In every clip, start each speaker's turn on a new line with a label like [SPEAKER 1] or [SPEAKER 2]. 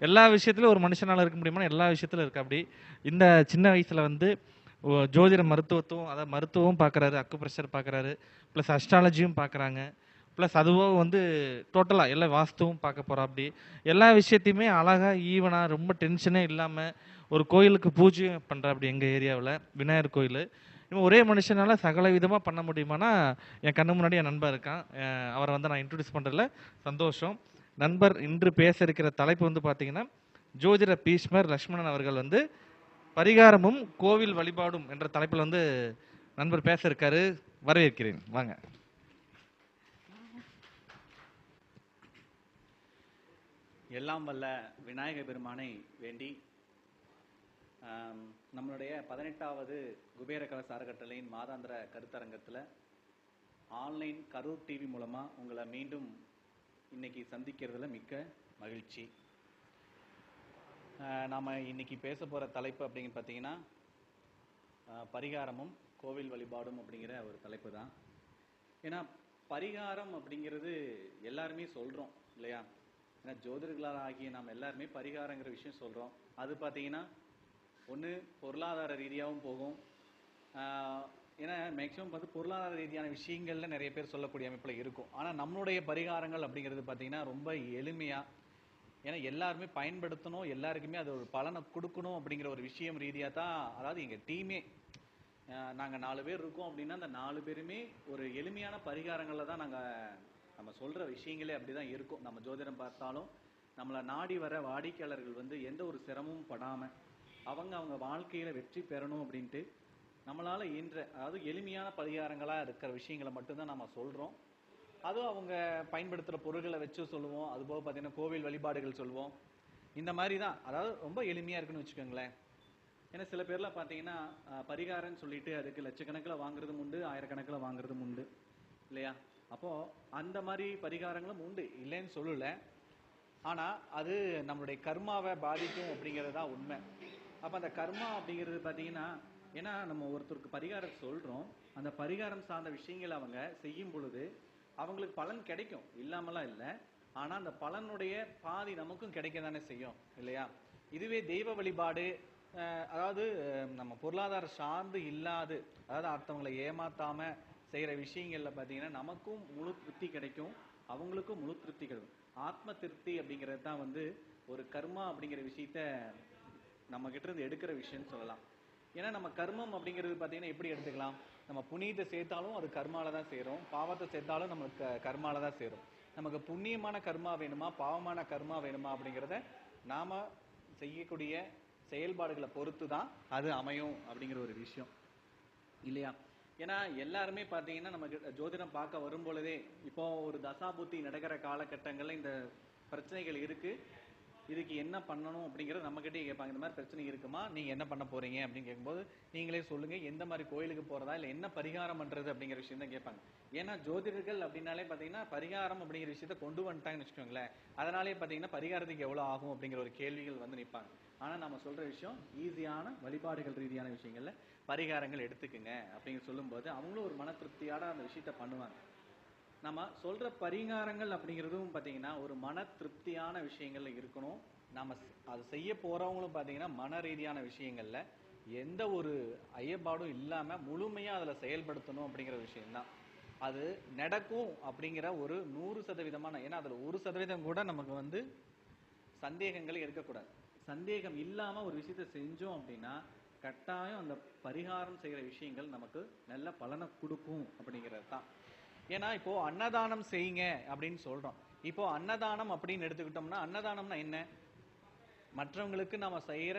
[SPEAKER 1] எல்லா விஷயத்துலையும் ஒரு மனுஷனால் இருக்க முடியுமா எல்லா விஷயத்துலையும் இருக்கு. அப்படி இந்த சின்ன வயசில் வந்து ஜோதிட மருத்துவத்தும் அதாவது மருத்துவம் பார்க்குறாரு அக்கு ப்ரெஷர் பார்க்குறாரு ப்ளஸ் அஸ்ட்ராலஜியும் பார்க்குறாங்க ப்ளஸ் அதுவும் வந்து டோட்டலாக எல்லா வாஸ்துவும் பார்க்க போகிறா அப்படி எல்லா விஷயத்தையுமே அழகாக ஈவனாக ரொம்ப டென்ஷனே இல்லாமல் ஒரு கோயிலுக்கு பூஜை பண்ணுறா அப்படி எங்கள் ஏரியாவில் விநாயகர் கோயில். இவன் ஒரே மனுஷனால் சகல விதமாக பண்ண முடியுமானா என் கண்ணு முன்னாடி என் நண்பர் இருக்கான். அவரை வந்து நான் இன்ட்ரடியூஸ் பண்ணுறதுல சந்தோஷம். நண்பர் இன்று பேச இருக்கிற தலைப்பு வந்து பார்த்தீங்கன்னா ஜோதிட பீஷ்மர் லக்ஷ்மணன் அவர்கள் வந்து பரிகாரமும் கோவில் வழிபாடும் என்ற தலைப்பில் வந்து நண்பர் பேச இருக்காரு வரவேற்கிறேன். வாங்க.
[SPEAKER 2] எல்லாம் வல்ல விநாயக பெருமானை வேண்டி நம்மளுடைய பதினெட்டாவது குபேர கலச அறக்கட்டளையின் மாதாந்திர கருத்தரங்கத்தில் ஆன்லைன் கரூர் டிவி மூலமாக உங்களை மீண்டும் இன்னைக்கு சந்திக்கிறதுல மிக்க மகிழ்ச்சி. நாம் இன்னைக்கு பேச போகிற தலைப்பு அப்படின்னு பார்த்தீங்கன்னா பரிகாரமும் கோவில் வழிபாடும் அப்படிங்கிற ஒரு தலைப்பு தான். ஏன்னா பரிகாரம் அப்படிங்கிறது எல்லாருமே சொல்கிறோம் இல்லையா? ஏன்னா ஜோதிடர்களால் ஆகிய நாம் எல்லாருமே பரிகாரங்கிற விஷயம் சொல்கிறோம் அது பார்த்தீங்கன்னா ஒன்று பொருளாதார ரீதியாகவும் போகும். ஏன்னா மேக்ஸிமம் பார்த்து பொருளாதார ரீதியான விஷயங்கள்ல நிறைய பேர் சொல்லக்கூடிய அமைப்பில் இருக்கும். ஆனால் நம்மளுடைய பரிகாரங்கள் அப்படிங்கிறது பார்த்தீங்கன்னா ரொம்ப எளிமையாக ஏன்னா எல்லாருமே பயன்படுத்தணும் எல்லாருக்குமே அது ஒரு பலனை கொடுக்கணும் அப்படிங்கிற ஒரு விஷயம் ரீதியாக தான் அதாவது எங்கள் டீமே நாங்கள் நாலு பேர் இருக்கோம் அப்படின்னா அந்த நாலு பேருமே ஒரு எளிமையான பரிகாரங்களில் தான் நாங்கள் நம்ம சொல்கிற விஷயங்களே அப்படி தான் இருக்கும். நம்ம ஜோதிடம் பார்த்தாலும் நம்மளை நாடி வர வாடிக்கையாளர்கள் வந்து எந்த ஒரு சிரமமும் படாமல் அவங்க அவங்க வாழ்க்கையில் வெற்றி பெறணும் அப்படின்ட்டு நம்மளால் இயன்ற அதாவது எளிமையான பரிகாரங்களாக இருக்கிற விஷயங்களை மட்டும்தான் நம்ம சொல்கிறோம் அதுவும் அவங்க பயன்படுத்துகிற பொருள்களை வச்சு சொல்லுவோம். அதுபோக பார்த்தீங்கன்னா கோவில் வழிபாடுகள் சொல்லுவோம். இந்த மாதிரி தான் அதாவது ரொம்ப எளிமையாக இருக்குன்னு வச்சுக்கோங்களேன். ஏன்னா சில பேர்லாம் பார்த்தீங்கன்னா பரிகாரம்னு சொல்லிட்டு அதுக்கு லட்சக்கணக்கில் வாங்குறதும் உண்டு ஆயிரக்கணக்கில் வாங்குறதும் உண்டு. இல்லையா? அப்போது அந்த மாதிரி பரிகாரங்களும் உண்டு. இல்லைன்னு சொல்லலை. ஆனால் அது நம்மளுடைய கர்மாவை பாதிக்கும் அப்படிங்கிறது தான் உண்மை. அப்போ அந்த கர்மா அப்படிங்கிறது பார்த்தீங்கன்னா ஏன்னா நம்ம ஒருத்தருக்கு பரிகாரம் சொல்கிறோம் அந்த பரிகாரம் சார்ந்த விஷயங்கள் அவங்க செய்யும் பொழுது அவங்களுக்கு பலன் கிடைக்கும். இல்லாமலாம் இல்லை. ஆனால் அந்த பலனுடைய பாதி நமக்கும் கிடைக்க தானே செய்யும் இல்லையா? இதுவே தெய்வ வழிபாடு அதாவது நம்ம பொருளாதார சார்ந்து இல்லாது அதாவது அடுத்தவங்களை ஏமாத்தாம செய்கிற விஷயங்கள்ல பார்த்தீங்கன்னா நமக்கும் முழு திருப்தி கிடைக்கும். அவங்களுக்கும் முழு திருப்தி கிடைக்கும். ஆத்ம திருப்தி அப்படிங்கிறது தான் வந்து ஒரு கர்மா அப்படிங்கிற விஷயத்த நம்ம கிட்ட இருந்து எடுக்கிற விஷயம்னு சொல்லலாம். ஏன்னா நம்ம கர்மம் அப்படிங்கிறது பார்த்தீங்கன்னா எப்படி எடுத்துக்கலாம்? நம்ம புண்ணியத்தை சேர்த்தாலும் அது கர்மால தான் சேரும். பாவத்தை சேர்த்தாலும் நமக்கு க- கர்மால தான் சேரும். நமக்கு புண்ணியமான கர்மா வேணுமா? பாவமான கர்மா வேணுமா அப்படிங்கிறத நாம செய்யக்கூடிய செயல்பாடுகளை பொறுத்து தான் அது அமையும் அப்படிங்கிற ஒரு விஷயம். இல்லையா? ஏன்னா எல்லாருமே பார்த்தீங்கன்னா நமக்கு ஜோதிடம் பார்க்க வரும் பொழுதே இப்போ ஒரு தசாபுத்தி நடக்கிற காலகட்டங்கள்ல இந்த பிரச்சனைகள் இருக்கு. இதுக்கு என்ன பண்ணணும் அப்படிங்கறது நம்ம கிட்டே கேட்பாங்க. இந்த மாதிரி பிரச்சனை இருக்குமா? நீங்க என்ன பண்ண போறீங்க? அப்படின்னு கேட்கும்போது நீங்களே சொல்லுங்க எந்த மாதிரி கோயிலுக்கு போறதா இல்ல என்ன பரிகாரம் பண்றது அப்படிங்கிற விஷயம் தான் கேட்பாங்க. ஏன்னா ஜோதிடர்கள் அப்படின்னாலே பாத்தீங்கன்னா பரிகாரம் அப்படிங்கிற விஷயத்த கொண்டு வந்துட்டாங்கன்னு வச்சுக்கோங்களேன். அதனாலே பாத்தீங்கன்னா பரிகாரத்துக்கு எவ்வளவு ஆகும் அப்படிங்கிற ஒரு கேள்விகள் வந்து நிற்பாங்க ஆனா நம்ம சொல்ற விஷயம் ஈஸியான வழிபாடுகள் ரீதியான விஷயங்கள்ல பரிகாரங்கள் எடுத்துக்குங்க அப்படின்னு சொல்லும்போது அவங்களும் ஒரு மன திருப்தியோட அந்த விஷயத்த பண்ணுவாங்க. நம்ம சொல்ற பரிகாரங்கள் அப்படிங்கிறதும் பார்த்தீங்கன்னா ஒரு மன திருப்தியான விஷயங்கள்ல இருக்கணும். நம்ம அது செய்ய போறவங்களும் பார்த்தீங்கன்னா மன ரீதியான விஷயங்கள்ல எந்த ஒரு ஐயப்பாடும் இல்லாம முழுமையா அதுல செயல்படுத்தணும் அப்படிங்கிற விஷயம்தான். அது நடக்கும் அப்படிங்கிற ஒரு நூறு சதவீதமான ஏன்னா அதுல ஒரு சதவீதம் கூட நமக்கு வந்து சந்தேகங்கள் இருக்கக்கூடாது. சந்தேகம் இல்லாம ஒரு விஷயத்த செஞ்சோம் அப்படின்னா கட்டாயம் அந்த பரிகாரம் செய்யற விஷயங்கள் நமக்கு நல்ல பலனை கொடுக்கும் அப்படிங்கிறது தான் ஏன்னா இப்போ அன்னதானம் செய்யுங்க அப்படின்னு சொல்றோம். இப்போ அன்னதானம் அப்படின்னு எடுத்துக்கிட்டோம்னா அன்னதானம்னா என்ன? மற்றவங்களுக்கு நம்ம செய்யற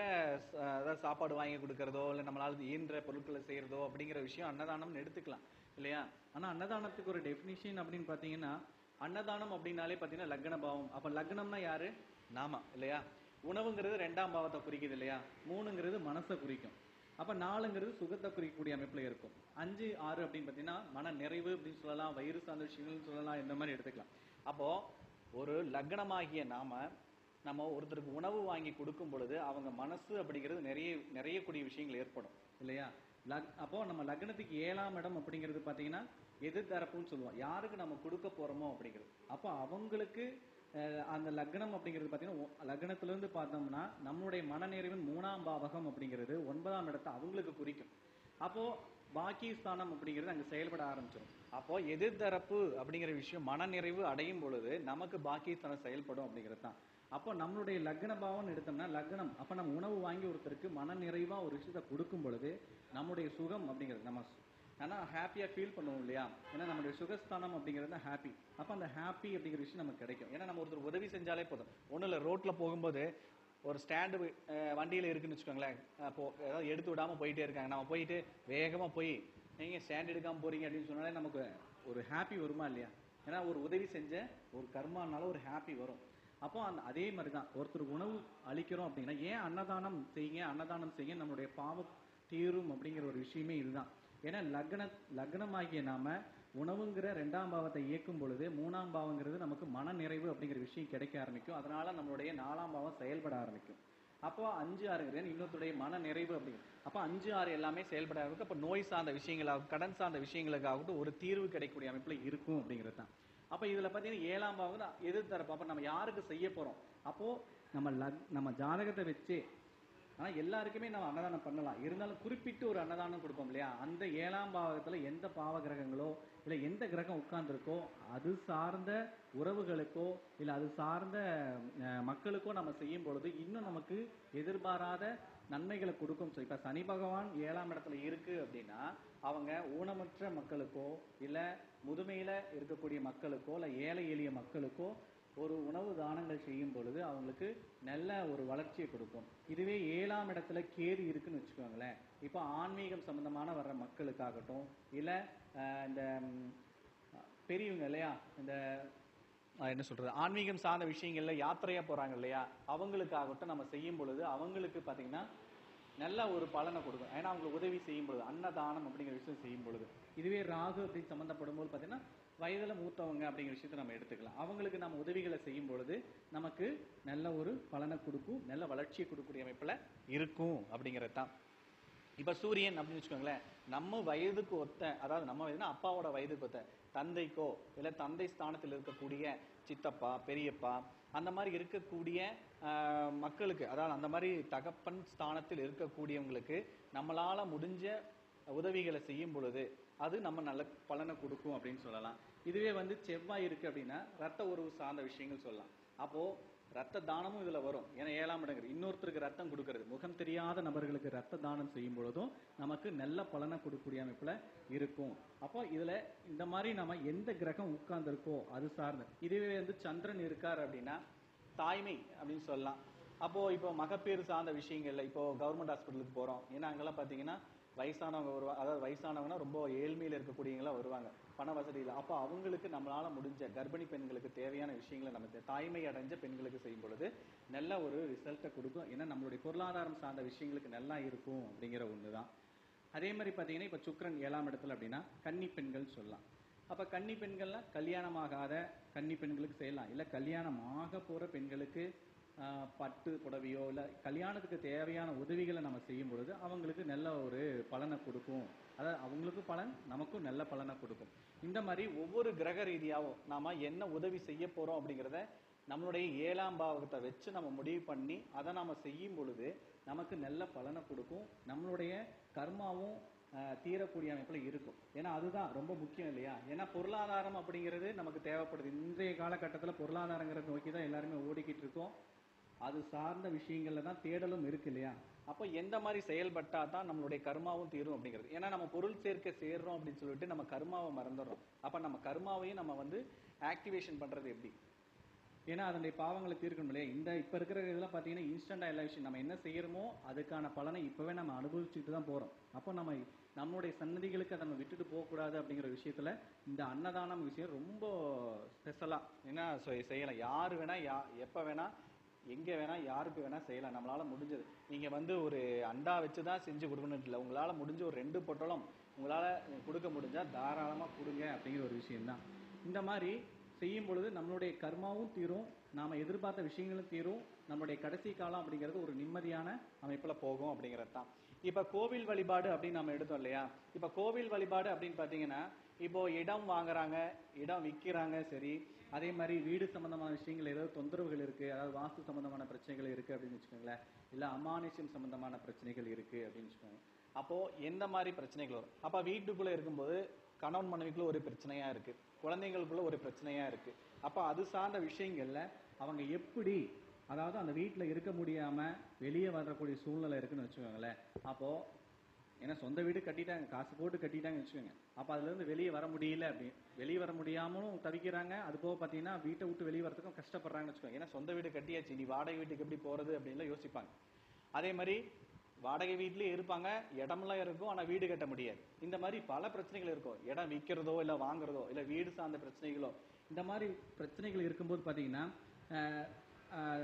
[SPEAKER 2] அதாவது சாப்பாடு வாங்கி கொடுக்கறதோ இல்லை நம்மளால இயன்ற பொருட்களை செய்யறதோ அப்படிங்கிற விஷயம் அன்னதானம்னு எடுத்துக்கலாம். இல்லையா? ஆனா அன்னதானத்துக்கு ஒரு டெஃபினிஷன் அப்படின்னு பார்த்தீங்கன்னா அன்னதானம் அப்படின்னாலே பார்த்தீங்கன்னா லக்ன பாவம். அப்போ லக்னம்னா யாரு? நாம. இல்லையா? உணவுங்கிறது ரெண்டாம் பாவத்தை குறிக்குது இல்லையா? மூணுங்கிறது மனசை குறிக்கும். அப்ப நாலுங்கிறது சுகத்தை குறிக்கக்கூடிய அமைப்புல இருக்கும். அஞ்சு ஆறு அப்படின்னு பார்த்தீங்கன்னா மன நிறைவு அப்படின்னு சொல்லலாம் வயிறு சார்ந்த விஷயங்கள்னு சொல்லலாம் இந்த மாதிரி எடுத்துக்கலாம். அப்போ ஒரு லக்னமாகிய நாம நம்ம ஒருத்தருக்கு உணவு வாங்கி கொடுக்கும் பொழுது அவங்க மனசு அப்படிங்கிறது நிறைய நிறையக்கூடிய விஷயங்கள் ஏற்படும். இல்லையா? லக் அப்போ நம்ம லக்னத்துக்கு ஏழாம் இடம் அப்படிங்கிறது பார்த்தீங்கன்னா எதிர்த்தரப்புன்னு சொல்லுவோம். யாருக்கு நம்ம கொடுக்க போறோமோ அப்படிங்கிறது. அப்போ அவங்களுக்கு அந்த லக்னம் அப்படிங்கிறது பார்த்தீங்கன்னா லக்னத்திலிருந்து பார்த்தோம்னா நம்மளுடைய மனநிறைவின் மூணாம் பாவகம் அப்படிங்கிறது ஒன்பதாம் இடத்தை அவங்களுக்கு குறிக்கும். அப்போ பாக்கி ஸ்தானம் அப்படிங்கிறது அங்கே செயல்பட ஆரம்பிச்சிடும் அப்போ எதிர்தரப்பு அப்படிங்கிற விஷயம் மனநிறைவு அடையும் பொழுது நமக்கு பாக்கி ஸ்தானம் செயல்படும் அப்படிங்கிறது தான். அப்போ நம்மளுடைய லக்ன பாவம்னு எடுத்தோம்னா லக்னம் அப்போ நம்ம உணவு வாங்கி ஒருத்தருக்கு மனநிறைவாக ஒரு விஷயத்தை கொடுக்கும் பொழுது நம்முடைய சுகம் அப்படிங்கிறது நம்ம சு- ஆனா ஹாப்பியாக ஃபீல் பண்ணுவோம் இல்லையா? ஏன்னா நம்மளுடைய சுகஸ்தானம் அப்படிங்கிறது தான் ஹாப்பி அப்போ அந்த ஹாப்பி அப்படிங்கிற விஷயம் நமக்கு கிடைக்கும். ஏன்னா நம்ம ஒருத்தர் உதவி செஞ்சாலே போதும். ஒன்றும் இல்லை ரோட்டில் போகும்போது ஒரு ஸ்டாண்டு வண்டியில் இருக்குன்னு வச்சுக்கோங்களேன். அப்போ ஏதாவது எடுத்து விடாம போயிட்டே இருக்காங்க. நம்ம போயிட்டு வேகமாக போய் நீங்கள் ஸ்டாண்ட் எடுக்காமல் போறீங்க அப்படின்னு சொன்னாலே நமக்கு ஒரு ஹாப்பி வருமா இல்லையா? ஏன்னா ஒரு உதவி செஞ்ச ஒரு கர்மானால ஒரு ஹாப்பி வரும். அப்போ அந்த அதே மாதிரி தான் ஒருத்தர் உணவு அளிக்கிறோம் அப்படின்னா ஏன் அன்னதானம் செய்யுங்க அன்னதானம் செய்யுங்க நம்மளுடைய பாவம் தீரும் அப்படிங்கிற ஒரு விஷயமே இதுதான். ஏன்னா லக்ன லக்னமாகிய நாம உணவுங்கிற ரெண்டாம் பாவத்தை இயக்கும் பொழுது மூணாம் பாவங்கிறது நமக்கு மன நிறைவு அப்படிங்கிற விஷயம் கிடைக்க ஆரம்பிக்கும். அதனால நம்மளுடைய நாலாம் பாவம் செயல்பட ஆரம்பிக்கும். அப்போ அஞ்சு ஆறு இன்னொருத்துடைய மன நிறைவு அப்படிங்கிற அப்போ அஞ்சு ஆறு எல்லாமே செயல்பட ஆரம்பிக்கும். அப்போ நோய் சார்ந்த விஷயங்களாக கடன் சார்ந்த விஷயங்களுக்காகட்டும் ஒரு தீர்வு கிடைக்கக்கூடிய அமைப்புல இருக்கும் அப்படிங்கிறது தான். அப்போ இதுல பார்த்தீங்கன்னா ஏழாம் பாவம் தான் எதிர்த்தரப்பு. அப்போ நம்ம யாருக்கு செய்ய போறோம்? அப்போ நம்ம லக் நம்ம ஜாதகத்தை வச்சு ஆனா எல்லாருக்குமே நம்ம அன்னதானம் பண்ணலாம். இருந்தாலும் குறிப்பிட்டு ஒரு அன்னதானம் கொடுப்போம் இல்லையா? அந்த ஏழாம் பாவத்துல எந்த பாவ கிரகங்களோ இல்ல எந்த கிரகம் உட்கார்ந்துருக்கோ அது சார்ந்த உறவுகளுக்கோ இல்ல அது சார்ந்த மக்களுக்கோ நம்ம செய்யும் பொழுது இன்னும் நமக்கு எதிர்பாராத நன்மைகளை கொடுக்கும். So, இப்ப சனி பகவான் ஏழாம் இடத்துல இருக்கு அப்படின்னா அவங்க ஊனமற்ற மக்களுக்கோ இல்ல முதுமையில இருக்கக்கூடிய மக்களுக்கோ இல்ல ஏழை எளிய மக்களுக்கோ ஒரு உணவு தானங்கள் செய்யும் பொழுது அவங்களுக்கு நல்ல ஒரு வளர்ச்சியை கொடுக்கும். இதுவே ஏழாம் இடத்துல கேது இருக்குன்னு வச்சுக்கோங்களேன். இப்போ ஆன்மீகம் சம்பந்தமான வர்ற மக்களுக்காகட்டும் இல்லை இந்த பெரியவங்க இல்லையா இந்த என்ன சொல்றது ஆன்மீகம் சார்ந்த விஷயங்கள்ல யாத்திரையா போறாங்க இல்லையா அவங்களுக்காகட்டும் நம்ம செய்யும் பொழுது அவங்களுக்கு பாத்தீங்கன்னா நல்ல ஒரு பலனை கொடுக்கும். ஏன்னா அவங்களுக்கு உதவி செய்யும் பொழுது அன்னதானம் அப்படிங்கிற விஷயம் செய்யும் பொழுது. இதுவே ராகு அப்படின்னு சம்மந்தப்படும் போது பார்த்தீங்கன்னா வயதில் மூத்தவங்க அப்படிங்கிற விஷயத்தை நம்ம எடுத்துக்கலாம். அவங்களுக்கு நம்ம உதவிகளை செய்யும் பொழுது நமக்கு நல்ல ஒரு பலனை கொடுக்கும் நல்ல வளர்ச்சியை கொடுக்கக்கூடிய அமைப்பில் இருக்கும் அப்படிங்கிறது தான். இப்போ சூரியன் அப்படின்னு வச்சுக்கோங்களேன் நம்ம வயதுக்கு ஒத்த அதாவது நம்ம வயதுனா அப்பாவோட வயதுக்கு ஒத்த தந்தைக்கோ இல்லை தந்தை ஸ்தானத்தில் இருக்கக்கூடிய சித்தப்பா பெரியப்பா அந்த மாதிரி இருக்கக்கூடிய மக்களுக்கு அதாவது அந்த மாதிரி தகப்பன் ஸ்தானத்தில் இருக்கக்கூடியவங்களுக்கு நம்மளால் முடிஞ்ச உதவிகளை செய்யும் பொழுது அது நம்ம நல்ல பலனை கொடுக்கும் அப்படின்னு சொல்லலாம். இதுவே வந்து செவ்வாய் இருக்கு அப்படின்னா ரத்த உறவு சார்ந்த விஷயங்கள் சொல்லலாம். அப்போ ரத்த தானமும் இதுல வரும். ஏன்னா ஏழாம் இடங்கிறது இன்னொருத்தருக்கு ரத்தம் கொடுக்கறது. முகம் தெரியாத நபர்களுக்கு ரத்த தானம் செய்யும் பொழுதும் நமக்கு நல்ல பலனை கொடுக்கக்கூடிய அமைப்புல இருக்கும். அப்போ இதுல இந்த மாதிரி நம்ம எந்த கிரகம் உட்கார்ந்துருக்கோ அது சார்ந்து இதுவே வந்து சந்திரன் இருக்கார் அப்படின்னா தாய்மை அப்படின்னு சொல்லலாம். அப்போ இப்போ மகப்பேறு சார்ந்த விஷயங்கள்ல இப்போ கவர்மெண்ட் ஹாஸ்பிட்டலுக்கு போறோம். ஏன்னா அங்கெல்லாம் பாத்தீங்கன்னா வயசானவங்க வருவாங்க அதாவது வயசானவங்கன்னா ரொம்ப ஏழ்மையில இருக்கக்கூடியவங்களாம் வருவாங்க. பண வசதி இல்லை. அப்போ அவங்களுக்கு நம்மளால முடிஞ்ச கர்ப்பிணி பெண்களுக்கு தேவையான விஷயங்களை நம்ம தாய்மை அடைஞ்ச பெண்களுக்கு செய்யும் பொழுது நல்ல ஒரு ரிசல்ட்டை கொடுக்கும். ஏன்னா நம்மளுடைய பொருளாதாரம் சார்ந்த விஷயங்களுக்கு நல்லா இருக்கும் அப்படிங்கிற ஒன்று தான் அதே மாதிரி பார்த்தீங்கன்னா இப்போ சுக்கரன் ஏழாம் இடத்துல அப்படின்னா கன்னி பெண்கள் சொல்லலாம். அப்போ கன்னி பெண்கள்லாம் கல்யாணமாகாத கன்னி பெண்களுக்கு செய்யலாம். இல்லை கல்யாணம் ஆக போகிற பெண்களுக்கு பட்டு புடவையோ இல்லை கல்யாணத்துக்கு தேவையான உதவிகளை நம்ம செய்யும் பொழுது அவங்களுக்கு நல்ல ஒரு பலனை கொடுக்கும். அதாவது அவங்களுக்கு பலன் நமக்கும் நல்ல பலனை கொடுக்கும். இந்த மாதிரி ஒவ்வொரு கிரக ரீதியாகவும் நாம் என்ன உதவி செய்ய போகிறோம் அப்படிங்கிறத நம்மளுடைய ஏழாம் பாவகத்தை வச்சு நம்ம முடிவு பண்ணி அதை நாம் செய்யும் பொழுது நமக்கு நல்ல பலனை கொடுக்கும். நம்மளுடைய கர்மாவும் தீரக்கூடிய அமைப்பில் இருக்கும். ஏன்னா அதுதான் ரொம்ப முக்கியம் இல்லையா? ஏன்னா பொருளாதாரம் அப்படிங்கிறது நமக்கு தேவைப்படுது. இன்றைய காலகட்டத்தில் பொருளாதாரங்கிறத நோக்கி தான் எல்லாருமே ஓடிக்கிட்டு இருக்கோம். அது சார்ந்த விஷயங்கள்ல தான் தேடலும் இருக்கு இல்லையா? அப்போ எந்த மாதிரி செயல்பட்டா தான் நம்மளுடைய கர்மாவும் தீரும் அப்படிங்கிறது. ஏன்னா நம்ம பொருள் சேர்க்க சேர்றோம் அப்படின்னு சொல்லிட்டு நம்ம கர்மாவை மறந்துடுறோம். அப்ப நம்ம கர்மாவையும் நம்ம வந்து ஆக்டிவேஷன் பண்றது எப்படி? ஏன்னா அதனுடைய பாவங்களை தீர்க்கணும் இல்லையா? இந்த இப்ப இருக்கிற இதெல்லாம் பாத்தீங்கன்னா இன்ஸ்டன்டா எல்லா விஷயம் நம்ம என்ன செய்யறோமோ அதுக்கான பலனை இப்பவே நம்ம அனுபவிச்சுட்டு தான் போறோம். அப்போ நம்ம நம்மளுடைய சன்னதிகளுக்கு அதை நம்ம விட்டுட்டு போகக்கூடாது அப்படிங்கிற விஷயத்துல இந்த அன்னதானம் விஷயம் ரொம்ப ஸ்பெஷலா என்ன செய்யலாம். யாரு வேணா யா எப்ப வேணா எங்க வேணா யாருக்கு வேணா செய்யலாம். நம்மளால முடிஞ்சது. நீங்க வந்து ஒரு அண்டா வச்சு தான் செஞ்சு கொடுக்கணும் இல்லை. உங்களால முடிஞ்ச ஒரு ரெண்டு பொட்டலம் உங்களால கொடுக்க முடிஞ்சா தாராளமா கொடுங்க அப்படிங்கிற ஒரு விஷயம்தான். இந்த மாதிரி செய்யும் பொழுது நம்மளுடைய கர்மாவும் தீரும். நாம எதிர்பார்த்த விஷயங்களும் தீரும். நம்மளுடைய கடைசி காலம் அப்படிங்கிறது ஒரு நிம்மதியான அமைப்புல போகும் அப்படிங்கிறது தான். இப்ப கோவில் வழிபாடு அப்படின்னு நம்ம எடுத்தோம் இல்லையா? இப்ப கோவில் வழிபாடு அப்படின்னு பாத்தீங்கன்னா இப்போ இடம் வாங்குறாங்க இடம் விற்கிறாங்க சரி. அதே மாதிரி வீடு சம்பந்தமான விஷயங்கள் ஏதாவது தொந்தரவுகள் இருக்கு அதாவது வாஸ்து சம்பந்தமான பிரச்சனைகள் இருக்கு அப்படின்னு வச்சுக்கோங்களேன். இல்ல அமானுஷ்யம் சம்பந்தமான பிரச்சனைகள் இருக்கு அப்படின்னு வச்சுக்கோங்க. அப்போ எந்த மாதிரி பிரச்சனைகள் வரும்? அப்ப வீட்டுக்குள்ள இருக்கும்போது கணவன் மனைவிக்குள்ள ஒரு பிரச்சனையா இருக்கு. குழந்தைங்களுக்குள்ள ஒரு பிரச்சனையா இருக்கு. அப்ப அது சார்ந்த விஷயங்கள்ல அவங்க எப்படி அதாவது அந்த வீட்டில் இருக்க முடியாமல் வெளியே வரக்கூடிய சூழ்நிலை இருக்குன்னு வச்சுக்கோங்களேன். அப்போது ஏன்னா சொந்த வீடு கட்டிட்டாங்க காசு போட்டு கட்டிட்டாங்கன்னு வச்சுக்கோங்க. அப்போ அதுலேருந்து வெளியே வர முடியல அப்படி. வெளியே வர முடியாமலும் தவிக்கிறாங்க. அது போக பார்த்தீங்கன்னா வீட்டை விட்டு வெளியே வரதுக்கும் கஷ்டப்படுறாங்கன்னு வச்சுக்கோங்க. ஏன்னா சொந்த வீடு கட்டியாச்சு. நீ வாடகை வீட்டுக்கு எப்படி போகிறது அப்படின்லாம் யோசிப்பாங்க. அதே மாதிரி வாடகை வீட்லேயே இருப்பாங்க. இடமெல்லாம் இருக்கும் ஆனால் வீடு கட்ட முடியாது. இந்த மாதிரி பல பிரச்சனைகள் இருக்கும். இடம் விற்கிறதோ இல்லை வாங்குறதோ இல்லை வீடு சார்ந்த பிரச்சனைகளோ. இந்த மாதிரி பிரச்சனைகள் இருக்கும்போது பார்த்தீங்கன்னா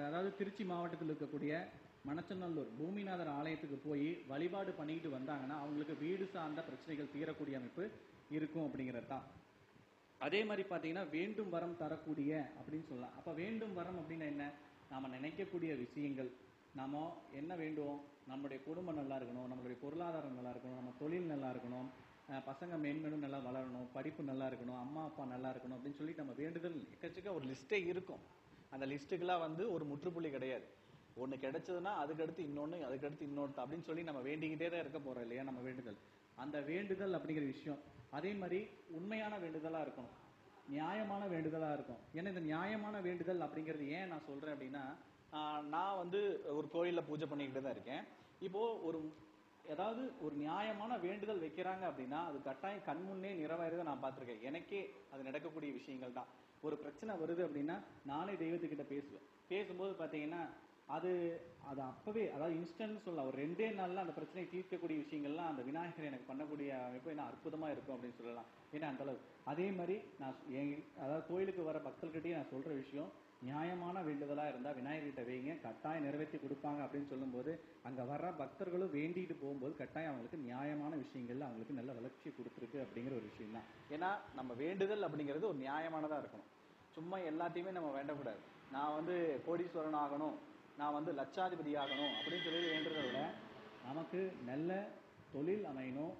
[SPEAKER 2] அதாவது திருச்சி மாவட்டத்தில் இருக்கக்கூடிய மணச்சநல்லூர் பூமிநாதர் ஆலயத்துக்கு போய் வழிபாடு பண்ணிக்கிட்டு வந்தாங்கன்னா அவங்களுக்கு வீடு சார்ந்த பிரச்சனைகள் தீரக்கூடிய அமைப்பு இருக்கும் அப்படிங்கிறது தான். அதே மாதிரி பார்த்தீங்கன்னா வேண்டும் வரம் தரக்கூடிய அப்படின்னு சொல்லலாம். அப்போ வேண்டும் வரம் அப்படின்னா என்ன? நாம் நினைக்கக்கூடிய விஷயங்கள். நாம் என்ன வேண்டுவோம்? நம்மளுடைய குடும்பம் நல்லா இருக்கணும் நம்மளுடைய பொருளாதாரம் நல்லா இருக்கணும் நம்ம தொழில் நல்லா இருக்கணும் பசங்க மேன்மேலும் நல்லா வளரணும் படிப்பு நல்லா இருக்கணும் அம்மா அப்பா நல்லா இருக்கணும் அப்படின்னு சொல்லி நம்ம வேண்டுதல் எக்கச்சக்க ஒரு லிஸ்ட்டே இருக்கும். அந்த லிஸ்ட்டுக்கெல்லாம் வந்து ஒரு முற்றுப்புள்ளி கிடையாது. ஒன்று கிடைச்சதுன்னா அதுக்கடுத்து இன்னொன்று அதுக்கடுத்து இன்னொன்று அப்படின்னு சொல்லி நம்ம வேண்டிக்கிட்டே தான் இருக்க போகிறோம் இல்லையா நம்ம வேண்டுதல். அந்த வேண்டுதல் அப்படிங்கிற விஷயம் அதே மாதிரி உண்மையான வேண்டுதலாக இருக்கணும். நியாயமான வேண்டுதலாக இருக்கும். ஏன்னா இந்த நியாயமான வேண்டுதல் அப்படிங்கிறது ஏன் நான் சொல்கிறேன் அப்படின்னா நான் வந்து ஒரு கோயிலில் பூஜை பண்ணிக்கிட்டு தான் இருக்கேன். இப்போது ஒரு ஏதாவது ஒரு நியாயமான வேண்டுதல் வைக்கிறாங்க அப்படின்னா அது கட்டாயம் கண் முன்னே நிறைவேறதை நான் பார்த்துருக்கேன். எனக்கே அது நடக்கக்கூடிய விஷயங்கள் தான். ஒரு பிரச்சனை வருது அப்படின்னா நானே தெய்வத்துக்கிட்ட பேசுவேன். பேசும்போது பார்த்தீங்கன்னா அது அது அப்பவே அதாவது இன்ஸ்டன்ட் சொல்லலாம். ஒரு ரெண்டே நாள்ல அந்த பிரச்சனையை தீர்க்கக்கூடிய விஷயங்கள்லாம் அந்த விநாயகர் எனக்கு பண்ணக்கூடிய அமைப்பு என்ன அற்புதமா இருக்கும் அப்படின்னு சொல்லலாம். ஏன்னா அந்த அளவு. அதே மாதிரி நான் என் அதாவது கோயிலுக்கு வர பக்தர்கிட்டயே நான் சொல்ற விஷயம் நியாயமான வேண்டுதலாக இருந்தால் விநாயகர்கிட்ட வைங்க கட்டாயம் நிறைவேற்றி கொடுப்பாங்க அப்படின்னு சொல்லும்போது அங்கே வர்ற பக்தர்களும் வேண்டிட்டு போகும்போது கட்டாயம் அவங்களுக்கு நியாயமான விஷயங்கள்ல அவங்களுக்கு நல்ல வளர்ச்சி கொடுத்துருக்கு அப்படிங்கிற ஒரு விஷயம் தான் ஏன்னா நம்ம வேண்டுதல் அப்படிங்கிறது ஒரு நியாயமானதாக இருக்கணும். சும்மா எல்லாத்தையுமே நம்ம வேண்டக்கூடாது. நான் வந்து கோடீஸ்வரன் ஆகணும். நான் வந்து லட்சாதிபதி ஆகணும் அப்படின்னு சொல்லி வேண்டுறத விட நமக்கு நல்ல தொழில் அமையணும்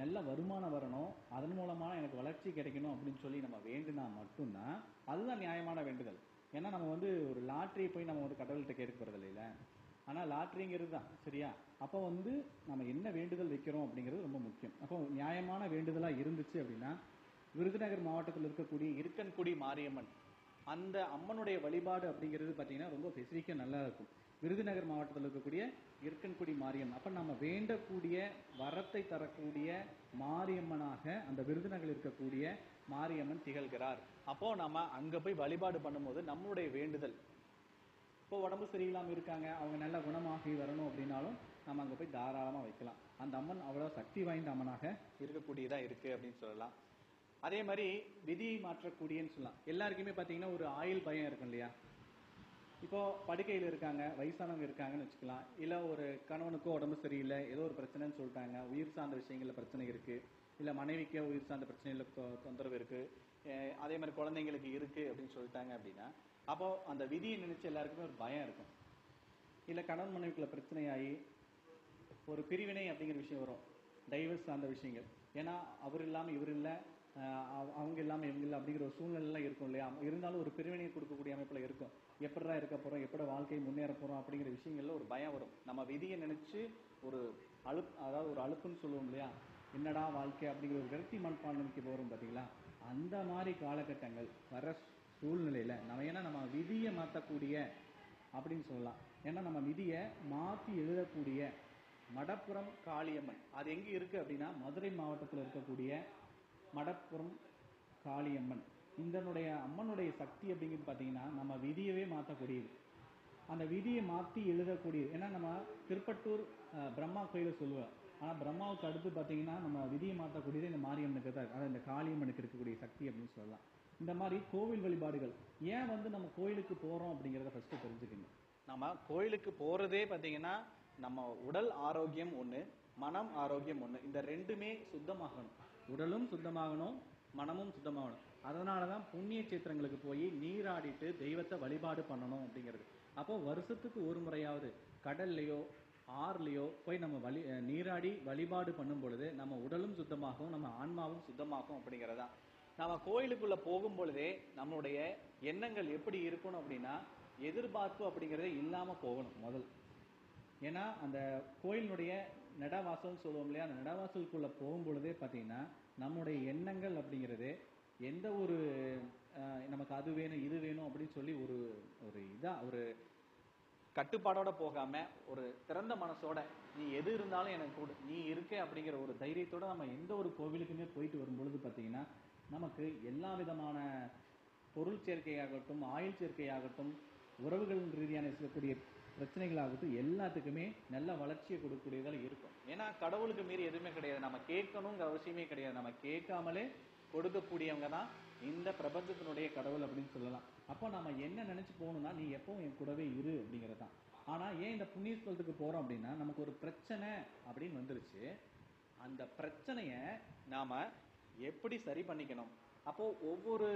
[SPEAKER 2] நல்ல வருமானம் வரணும் அதன் மூலமாக எனக்கு வளர்ச்சி கிடைக்கணும் அப்படின்னு சொல்லி நம்ம வேண்டுனா மட்டும்தான் அதுதான் நியாயமான வேண்டுதல். ஏன்னா நம்ம வந்து ஒரு லாட்ரி போய் நம்ம ஒரு கடவுள்கிட்ட கேட்க போறது இல்லைல்ல ஆனா தான் சரியா? அப்போ வந்து நம்ம என்ன வேண்டுதல் வைக்கிறோம் அப்படிங்கிறது ரொம்ப முக்கியம். அப்போ நியாயமான வேண்டுதலாக இருந்துச்சு அப்படின்னா விருதுநகர் மாவட்டத்தில் இருக்கக்கூடிய இருக்கன்குடி மாரியம்மன். அந்த அம்மனுடைய வழிபாடு அப்படிங்கிறது பார்த்தீங்கன்னா ரொம்ப ஸ்பெசிஃபிக்காக நல்லா இருக்கும். விருதுநகர் மாவட்டத்தில் இருக்கக்கூடிய இருக்கன்குடி மாரியம்மன். அப்போ நம்ம வேண்டக்கூடிய வரத்தை தரக்கூடிய மாரியம்மனாக அந்த விருதுநகரில் இருக்கக்கூடிய மாரியம்மன் திகழ்கிறார். அப்போ நம்ம அங்கே போய் வழிபாடு பண்ணும்போது நம்மளுடைய வேண்டுதல். இப்போ உடம்பு சரியில்லாமல் இருக்காங்க அவங்க நல்ல குணமாகி வரணும் அப்படின்னாலும் நம்ம அங்கே போய் தாராளமாக வைக்கலாம். அந்த அம்மன் அவ்வளோ சக்தி வாய்ந்த அம்மனாக இருக்கக்கூடியதாக இருக்குது அப்படின்னு சொல்லலாம். அதே மாதிரி விதியை மாற்றக்கூடியன்னு சொல்லலாம். எல்லாருக்குமே பார்த்தீங்கன்னா ஒரு ஆயுள் பயம் இருக்கும் இல்லையா? இப்போ படுக்கையில் இருக்காங்க வயசானவங்க இருக்காங்கன்னு வச்சுக்கலாம். இல்லை ஒரு கணவனுக்கோ உடம்பு சரியில்லை ஏதோ ஒரு பிரச்சனைன்னு சொல்லிட்டாங்க உயிர் சார்ந்த விஷயங்களில் பிரச்சனை இருக்கு இல்லை மனைவிக்கோ உயிர் சார்ந்த பிரச்சனையில தொ- தொந்தரவு இருக்கு அதே மாதிரி குழந்தைங்களுக்கு இருக்கு அப்படின்னு சொல்லிட்டாங்க அப்படின்னா அப்போ அந்த விதியை நினைச்சு எல்லாருக்குமே ஒரு பயம் இருக்கும். இல்லை கணவன் மனைவிக்குள்ள பிரச்சனையாகி ஒரு பிரிவினை அப்படிங்கிற விஷயம் வரும். டைவர்ஸ் சார்ந்த விஷயங்கள். ஏன்னா அவர் இல்லாமல் இவர் இல்லை அவங்க இல்லாமல் இவங்க இல்லை அப்படிங்கிற ஒரு சூழ்நிலைலாம் இருக்கும் இல்லையா? இருந்தாலும் ஒரு பிரிவினையை கொடுக்கக்கூடிய அமைப்பில் இருக்கும். எப்படிடா இருக்க போகிறோம் எப்படி வாழ்க்கை முன்னேற போகிறோம் அப்படிங்கிற விஷயங்கள்ல ஒரு பயம் வரும். நம்ம விதியை நினச்சி ஒரு அழுப் அதாவது ஒரு அழுப்புன்னு சொல்லுவோம் இல்லையா? என்னடா வாழ்க்கை அப்படிங்கிற ஒரு விரக்தி மண்பான்மைக்கு போகிறோம் பார்த்தீங்களா அந்த மாதிரி காலகட்டங்கள் வர சூழ்நிலையில் நம்ம ஏன்னா நம்ம விதியை மாற்றக்கூடிய அப்படின்னு சொல்லலாம். ஏன்னா நம்ம விதியை மாற்றி எழுதக்கூடிய மடப்புறம் காளியம்மன். அது எங்கே இருக்குது அப்படின்னா மதுரை மாவட்டத்தில் இருக்கக்கூடிய மடப்புறம் காளியம்மன். இதனுடைய அம்மனுடைய சக்தி அப்படிங்கிறது பார்த்தீங்கன்னா நம்ம விதியவே மாற்றக்கூடியது. அந்த விதியை மாற்றி எழுதக்கூடியது. ஏன்னா நம்ம திருப்பட்டூர் பிரம்மா கோயிலை சொல்லுவோம். ஆனால் பிரம்மாவுக்கு அடுத்து பார்த்தீங்கன்னா நம்ம விதியை மாற்றக்கூடியது இந்த மாரியம்மனுக்கு தான் அதாவது இந்த காளியம்மனுக்கு இருக்கக்கூடிய சக்தி அப்படின்னு சொல்லலாம். இந்த மாதிரி கோவில் வழிபாடுகள். ஏன் வந்து நம்ம கோயிலுக்கு போகிறோம் அப்படிங்கிறத ஃபர்ஸ்ட் தெரிஞ்சுக்கணும். நம்ம கோயிலுக்கு போகிறதே பார்த்தீங்கன்னா நம்ம உடல் ஆரோக்கியம் ஒன்று மனம் ஆரோக்கியம் ஒன்று இந்த ரெண்டுமே சுத்தமாகணும். உடலும் சுத்தமாகணும் மனமும் சுத்தமாகணும். அதனால தான் புண்ணிய சேத்திரங்களுக்கு போய் நீராடிட்டு தெய்வத்தை வழிபாடு பண்ணணும் அப்படிங்கிறது. அப்போ வருஷத்துக்கு ஒரு முறையாவது கடல்லையோ ஆறுலையோ போய் நம்ம வழி நீராடி வழிபாடு பண்ணும் பொழுது நம்ம உடலும் சுத்தமாகும் நம்ம ஆன்மாவும் சுத்தமாகும் அப்படிங்கிறதா. நம்ம கோயிலுக்குள்ள போகும் பொழுதே நம்மளுடைய எண்ணங்கள் எப்படி இருக்கணும் அப்படின்னா எதிர்பார்ப்பு அப்படிங்கிறதே இல்லாம போகணும் முதல். ஏன்னா அந்த கோயிலினுடைய நெடாவாசல் சொல்லுவோம் இல்லையா? அந்த நெடாவாசலுக்குள்ளே போகும் பொழுதே பார்த்தீங்கன்னா நம்முடைய எண்ணங்கள் அப்படிங்கிறது எந்த ஒரு நமக்கு அது வேணும் இது வேணும் அப்படின்னு சொல்லி ஒரு ஒரு இதாக ஒரு கட்டுப்பாடோட போகாம ஒரு திறந்த மனசோட நீ எது இருந்தாலும் எனக்கு கொடு நீ இருக்க அப்படிங்கிற ஒரு தைரியத்தோட நம்ம எந்த ஒரு கோவிலுக்குமே போயிட்டு வரும் பொழுது பார்த்தீங்கன்னா நமக்கு எல்லா விதமான பொருள் சேர்க்கையாகட்டும் ஆயுள் சேர்க்கையாகட்டும் உறவுகள் ரீதியான இருக்கக்கூடிய பிரச்சனைகளாகட்டும் எல்லாத்துக்குமே நல்ல வளர்ச்சியை கொடுக்கக்கூடியதாக இருக்கும். ஏன்னா கடவுளுக்கு மீறி எதுவுமே கிடையாது. நம்ம கேட்கணுங்கிற அவசியமே கிடையாது. நம்ம கேட்காமலே கொடுக்கக்கூடியவங்க தான் இந்த பிரபஞ்சத்தினுடைய கடவுள் அப்படின்னு சொல்லலாம். அப்போ நம்ம என்ன நினைச்சு போகணும்னா நீ எப்பவும் என் கூடவே இரு அப்படிங்கிறது தான். ஆனால் ஏன் இந்த புண்ணிய ஸ்தலத்துக்கு போகிறோம் அப்படின்னா நமக்கு ஒரு பிரச்சனை அப்படின்னு வந்துருச்சு. அந்த பிரச்சனையை நாம் எப்படி சரி பண்ணிக்கணும்? அப்போது ஒவ்வொரு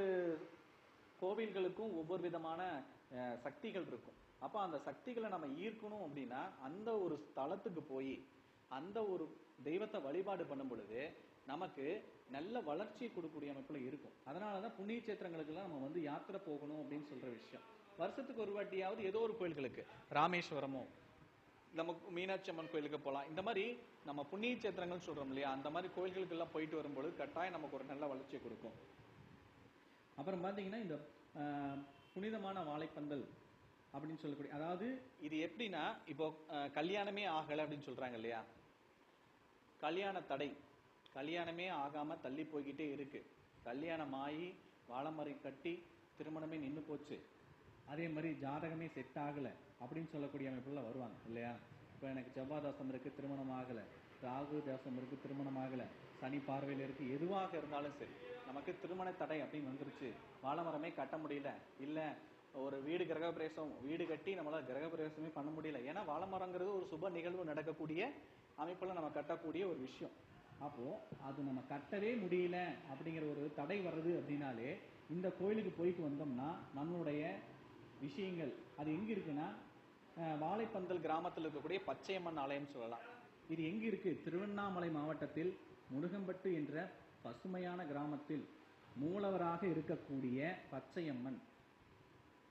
[SPEAKER 2] கோவில்களுக்கும் ஒவ்வொரு விதமான சக்திகள் இருக்கும். அப்போ அந்த சக்திகளை நம்ம ஈர்க்கணும் அப்படின்னா அந்த ஒரு ஸ்தலத்துக்கு போய் அந்த ஒரு தெய்வத்தை வழிபாடு பண்ணும் பொழுது நமக்கு நல்ல வளர்ச்சியை கொடுக்கக்கூடிய அமைப்புல இருக்கும். அதனால தான் புண்ணிய சேத்திரங்களுக்கெல்லாம் நம்ம வந்து யாத்திரை போகணும் அப்படின்னு சொல்ற விஷயம். வருஷத்துக்கு ஒரு வாட்டியாவது ஏதோ ஒரு கோயில்களுக்கு ராமேஸ்வரமோ நமக்கு மீனாட்சி அம்மன் கோயிலுக்கு போகலாம் இந்த மாதிரி நம்ம புண்ணிய சேத்திரங்கள் சொல்றோம் இல்லையா? அந்த மாதிரி கோயில்களுக்கு எல்லாம் போயிட்டு வரும்பொழுது கட்டாயம் நமக்கு ஒரு நல்ல வளர்ச்சியை கொடுக்கும். அப்புறம் பார்த்தீங்கன்னா இந்த ஆஹ், புனிதமான வாழைப்பந்தல் அப்படின்னு சொல்லக்கூடிய அதாவது இது எப்படின்னா இப்போ கல்யாணமே ஆகலை அப்படின்னு சொல்றாங்க இல்லையா? கல்யாண தடை. கல்யாணமே ஆகாம தள்ளி போய்கிட்டே இருக்கு. கல்யாணம் ஆகி வாழைமரம் கட்டி திருமணமே நின்று போச்சு. அதே மாதிரி ஜாதகமே செட் ஆகலை அப்படின்னு சொல்லக்கூடிய அமைப்புல வருவாங்க இல்லையா? இப்போ எனக்கு செவ்வாய் தோஷம் இருக்கு திருமணம் ஆகலை. ராகு தாசம் இருக்கு திருமணம் ஆகலை. சனி பார்வையில் இருக்கு எதுவாக இருந்தாலும் சரி நமக்கு திருமண தடை அப்படின்னு வந்துருச்சு. வாழைமரமே கட்ட முடியல. இல்லை ஒரு வீடு கிரகப்பிரவேசம் வீடு கட்டி நம்மளால கிரகப்பிரவேசமே பண்ண முடியல. ஏன்னா வாழைமரங்கிறது ஒரு சுப நிகழ்வு நடக்கக்கூடிய அமைப்புல நம்ம கட்டக்கூடிய ஒரு விஷயம். அப்போ அது நம்ம கட்டவே முடியல அப்படிங்கிற ஒரு தடை வருது அப்படின்னாலே இந்த கோயிலுக்கு போயிட்டு வந்தோம்னா நம்மளுடைய விஷயங்கள் அது எங்க இருக்குன்னா வாழைப்பந்தல் கிராமத்தில் இருக்கக்கூடிய பச்சையம்மன் ஆலயம் சொல்லலாம். இது எங்க இருக்கு? திருவண்ணாமலை மாவட்டத்தில் முருகம்பட்டு என்ற பசுமையான கிராமத்தில் மூலவராக இருக்கக்கூடிய பச்சையம்மன்.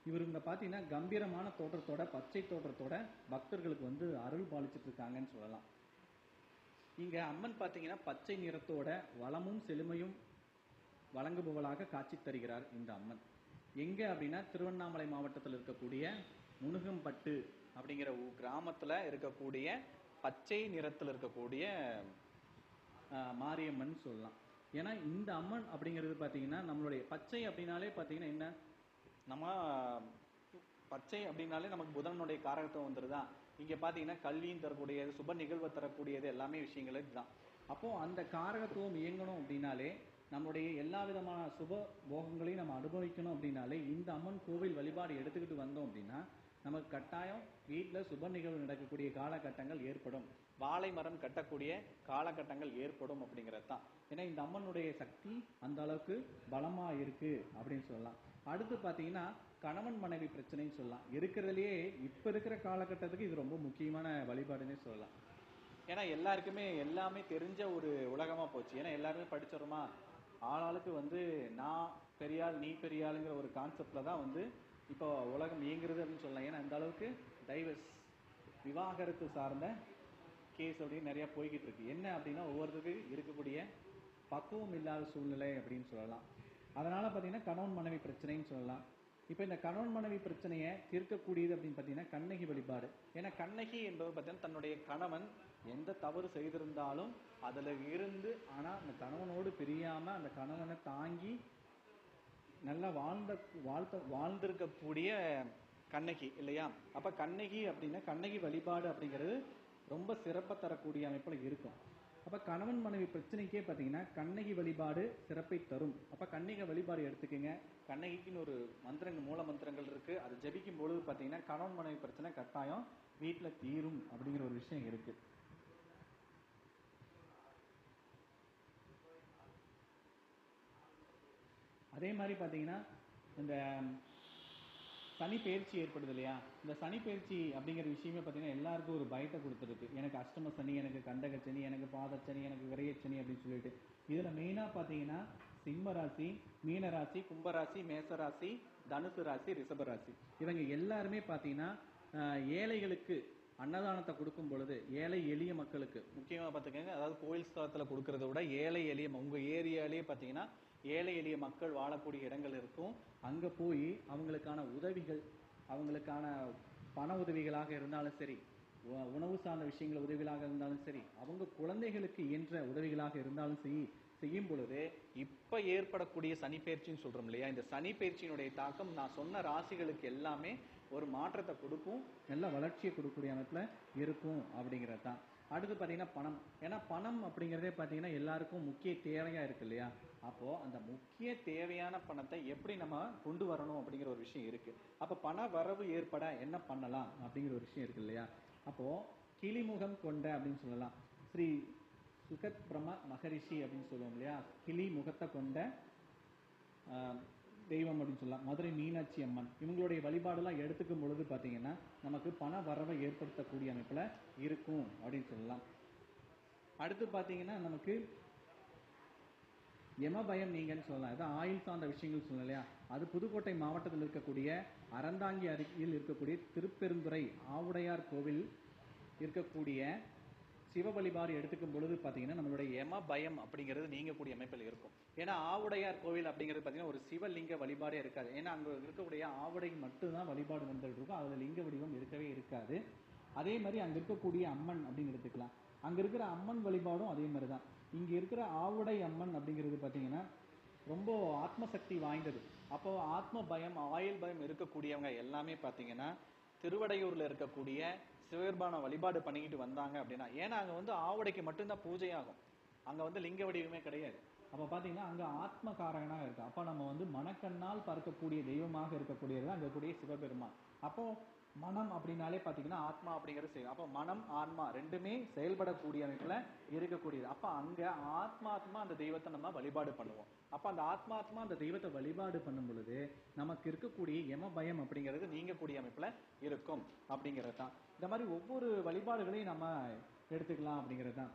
[SPEAKER 2] இவருங்க பார்த்தீங்கன்னா கம்பீரமான தோற்றத்தோட பச்சை தோற்றத்தோட பக்தர்களுக்கு வந்து அருள் பாலிச்சுட்டு இருக்காங்கன்னு சொல்லலாம். இங்க அம்மன் பார்த்தீங்கன்னா பச்சை நிறத்தோட வளமும் செழுமையும் வழங்குபவளாக காட்சி தருகிறார் இந்த அம்மன். எங்க அப்படின்னா திருவண்ணாமலை மாவட்டத்தில் இருக்கக்கூடிய முனுகம்பட்டு அப்படிங்கிற கிராமத்தில் கிராமத்துல இருக்கக்கூடிய பச்சை நிறத்தில் இருக்கக்கூடிய ஆஹ், மாரியம்மன் சொல்லலாம். ஏன்னா இந்த அம்மன் அப்படிங்கிறது பார்த்தீங்கன்னா நம்மளுடைய பச்சை அப்படின்னாலே பார்த்தீங்கன்னா என்ன? நம்ம பச்சை அப்படின்னாலே நமக்கு புதனுடைய காரகத்துவம் வந்துருதா? இங்க பாத்தீங்கன்னா கல்வியும் தரக்கூடியது சுப நிகழ்வு தரக்கூடியது எல்லாமே விஷயங்கள் இதுதான். அப்போ அந்த காரகத்துவம் இயங்கணும் அப்படின்னாலே நம்முடைய எல்லா விதமான சுப போகங்களையும் நம்ம அனுபவிக்கணும் அப்படின்னாலே இந்த அம்மன் கோவில் வழிபாடு எடுத்துக்கிட்டு வந்தோம் அப்படின்னா நமக்கு கட்டாயம் வீட்டில் சுப நிகழ்வு நடக்கக்கூடிய காலகட்டங்கள் ஏற்படும். வாழை மரம் கட்டக்கூடிய காலகட்டங்கள் ஏற்படும் அப்படிங்கிறது தான் ஏன்னா இந்த அம்மனுடைய சக்தி அந்த அளவுக்கு பலமா இருக்கு அப்படின்னு சொல்லலாம். அடுத்து பாத்தீங்கன்னா கணவன் மனைவி பிரச்சனைன்னு சொல்லலாம். இருக்கிறதுலயே இப்ப இருக்கிற காலகட்டத்துக்கு இது ரொம்ப முக்கியமான வழிபாடுன்னே சொல்லலாம். ஏன்னா எல்லாருக்குமே எல்லாமே தெரிஞ்ச ஒரு உலகமா போச்சு. ஏன்னா எல்லாருமே படிச்சிடறோமா ஆளாளுக்கு வந்து நான் பெரியாள் நீ பெரியாளுங்கிற ஒரு கான்செப்ட்ல தான் வந்து இப்போ உலகம் இயங்குறது அப்படின்னு சொல்லலாம். ஏன்னா அந்த அளவுக்கு டைவர்ஸ் விவாகரத்து சார்ந்த கேஸ் அப்படின்னு நிறைய போய்கிட்டு இருக்கு. என்ன அப்படின்னா ஒவ்வொருத்தருக்கு இருக்கக்கூடிய பக்குவம் இல்லாத சூழ்நிலை அப்படின்னு சொல்லலாம். அதனால பார்த்தீங்கன்னா கணவன் மனைவி பிரச்சனைன்னு சொல்லலாம். இப்போ இந்த கணவன் மனைவி பிரச்சனையை தீர்க்கக்கூடியது அப்படின்னு பார்த்தீங்கன்னா கண்ணகி வழிபாடு. ஏன்னா கண்ணகி என்பது பார்த்தீங்கன்னா தன்னுடைய கணவன் எந்த தவறு செய்திருந்தாலும் அதில் இருந்து ஆனால் அந்த கணவனோடு பிரியாமல் அந்த கணவனை தாங்கி நல்லா வாழ்ந்த வாழ்த்த வாழ்ந்திருக்கக்கூடிய கண்ணகி இல்லையா? அப்போ கண்ணகி அப்படின்னா கண்ணகி வழிபாடு அப்படிங்கிறது ரொம்ப சிறப்பை தரக்கூடிய அமைப்பில் இருக்கும். அப்ப கணவன் மனைவி பிரச்சனைக்கே பாத்தீங்கன்னா கண்ணகி வழிபாடு சிறப்பை தரும். அப்ப கண்ணகி வழிபாடு எடுத்துக்கங்க. கண்ணகிக்குன்னு ஒரு மந்திரங்கள் மூல மந்திரங்கள் இருக்கு. அது ஜெபிக்கும் பொழுது பாத்தீங்கன்னா கணவன் மனைவி பிரச்சனை கட்டாயம் வீட்டுல தீரும் அப்படிங்கிற ஒரு விஷயம் இருக்கு. அதே மாதிரி பார்த்தீங்கன்னா இந்த சனி பயிற்சி ஏற்படுது இல்லையா இந்த சனி பயிற்சி அப்படிங்கிற விஷயமே பார்த்தீங்கன்னா எல்லாருக்கும் ஒரு பயத்தை கொடுத்துருக்கு. எனக்கு அஷ்டம சனி எனக்கு கண்டக சனி எனக்கு பாதச்சனி எனக்கு விரையச்சனி அப்படின்னு சொல்லிட்டு. இதில் மெயினாக பார்த்தீங்கன்னா சிம்ம ராசி மீன ராசி கும்பராசி மேசராசி தனுசு ராசி ரிஷபராசி இவங்க எல்லாருமே பார்த்தீங்கன்னா ஏழைகளுக்கு அன்னதானத்தை கொடுக்கும் பொழுது ஏழை எளிய மக்களுக்கு முக்கியமாக பார்த்துக்கோங்க அதாவது கோயில் ஸ்தலத்தில் கொடுக்கறத விட ஏழை எளிய உங்கள் ஏரியாலேயே பார்த்தீங்கன்னா ஏழை எளிய மக்கள் வாழக்கூடிய இடங்கள் இருக்கும். அங்கே போய் அவங்களுக்கான உதவிகள் அவங்களுக்கான பண உதவிகளாக இருந்தாலும் சரி உணவு சார்ந்த விஷயங்கள் உதவிகளாக இருந்தாலும் சரி அவங்க குழந்தைகளுக்கு இயன்ற உதவிகளாக இருந்தாலும் சரி செய்யும் பொழுது இப்ப ஏற்படக்கூடிய சனிப்பெயர்ச்சின்னு சொல்றோம் இல்லையா? இந்த சனிப்பெயர்ச்சியினுடைய தாக்கம் நான் சொன்ன ராசிகளுக்கு எல்லாமே ஒரு மாற்றத்தை கொடுக்கும் நல்ல வளர்ச்சியை கொடுக்கக்கூடிய அமைப்புல இருக்கும் அப்படிங்கிறது தான். அடுத்து பார்த்தீங்கன்னா பணம். ஏன்னா பணம் அப்படிங்கிறதே பார்த்தீங்கன்னா எல்லாருக்கும் முக்கிய தேவையா இருக்கு இல்லையா? அப்போ அந்த முக்கிய தேவையான பணத்தை எப்படி நம்ம கொண்டு வரணும் அப்படிங்கிற ஒரு விஷயம் இருக்கு. அப்ப பண வரவு ஏற்பட என்ன பண்ணலாம் அப்படிங்கிற ஒரு விஷயம் இருக்கு இல்லையா? அப்போ கிளிமுகம் கொண்ட அப்படின்னு சொல்லலாம். ஸ்ரீ சுகத் பிரம மகரிஷி அப்படின்னு சொல்லுவோம் இல்லையா? கிளி முகத்தை கொண்ட தெய்வம் அப்படின்னு சொல்லலாம். மதுரை மீனாட்சி அம்மன். இவங்களுடைய வழிபாடெல்லாம் எடுத்துக்கும் பொழுது பார்த்தீங்கன்னா நமக்கு பண வரவை ஏற்படுத்தக்கூடிய அமைப்பில் இருக்கும் அப்படின்னு சொல்லலாம். அடுத்து பார்த்தீங்கன்னா நமக்கு யம பயம் நீங்கன்னு சொல்லலாம். அதான் ஆயுள் சார்ந்த விஷயங்கள் சொல்லலாம் இல்லையா? அது புதுக்கோட்டை மாவட்டத்தில் இருக்கக்கூடிய அறந்தாங்கி அருகில் இருக்கக்கூடிய திருப்பெருந்துறை ஆவுடையார் கோவில் இருக்கக்கூடிய சிவ வழிபாடு எடுத்துக்கும் பொழுது பார்த்தீங்கன்னா நம்மளுடைய யம பயம் அப்படிங்கிறது நீங்கக்கூடிய அமைப்பில் இருக்கும். ஏன்னா ஆவுடையார் கோவில் அப்படிங்கிறது பார்த்தீங்கன்னா ஒரு சிவலிங்க வழிபாடே இருக்காது. ஏன்னா அங்கே இருக்கக்கூடிய ஆவுடை மட்டும்தான் வழிபாடு வந்துட்டு இருக்கும். அதில் லிங்க வடிவம் இருக்கவே இருக்காது. அதே மாதிரி அங்கே இருக்கக்கூடிய அம்மன் அப்படின்னு எடுத்துக்கலாம். அங்கே இருக்கிற அம்மன் வழிபாடும் அதே மாதிரி தான் இங்கே இருக்கிற ஆவுடை அம்மன் அப்படிங்கிறது பார்த்தீங்கன்னா ரொம்ப ஆத்ம சக்தி வாய்ந்தது. அப்போ ஆத்ம பயம் ஆயுள் பயம் இருக்கக்கூடியவங்க எல்லாமே பார்த்தீங்கன்னா திருவடையூரில் இருக்கக்கூடிய சிவபெருமான வழிபாடு பண்ணிக்கிட்டு வந்தாங்க அப்படின்னா ஏன்னா அங்கே வந்து ஆவுடைக்கு மட்டும்தான் பூஜை ஆகும். அங்கே வந்து லிங்க வடிவமே கிடையாது. அப்போ பார்த்தீங்கன்னா அங்கே ஆத்ம காரகனாக இருக்கு நம்ம வந்து மனக்கண்ணால் பார்க்கக்கூடிய தெய்வமாக இருக்கக்கூடியது அங்கே கூடிய சிவபெருமான். அப்போ மனம் அப்படின்னாலே பாத்தீங்கன்னா ஆத்மா அப்படிங்கிறது செய்யும் அப்போ மனம் ஆன்மா ரெண்டுமே செயல்படக்கூடிய அமைப்புல இருக்கக்கூடியது. அப்ப அங்க ஆத்மாத்மா அந்த தெய்வத்தை நம்ம வழிபாடு பண்ணுவோம். அப்ப அந்த ஆத்மாத்மா அந்த தெய்வத்தை வழிபாடு பண்ணும் பொழுது நமக்கு இருக்கக்கூடிய யம பயம் அப்படிங்கிறது நீங்கக்கூடிய அமைப்புல இருக்கும் அப்படிங்கிறது தான். இந்த மாதிரி ஒவ்வொரு வழிபாடுகளையும் நம்ம எடுத்துக்கலாம் அப்படிங்கிறது தான்.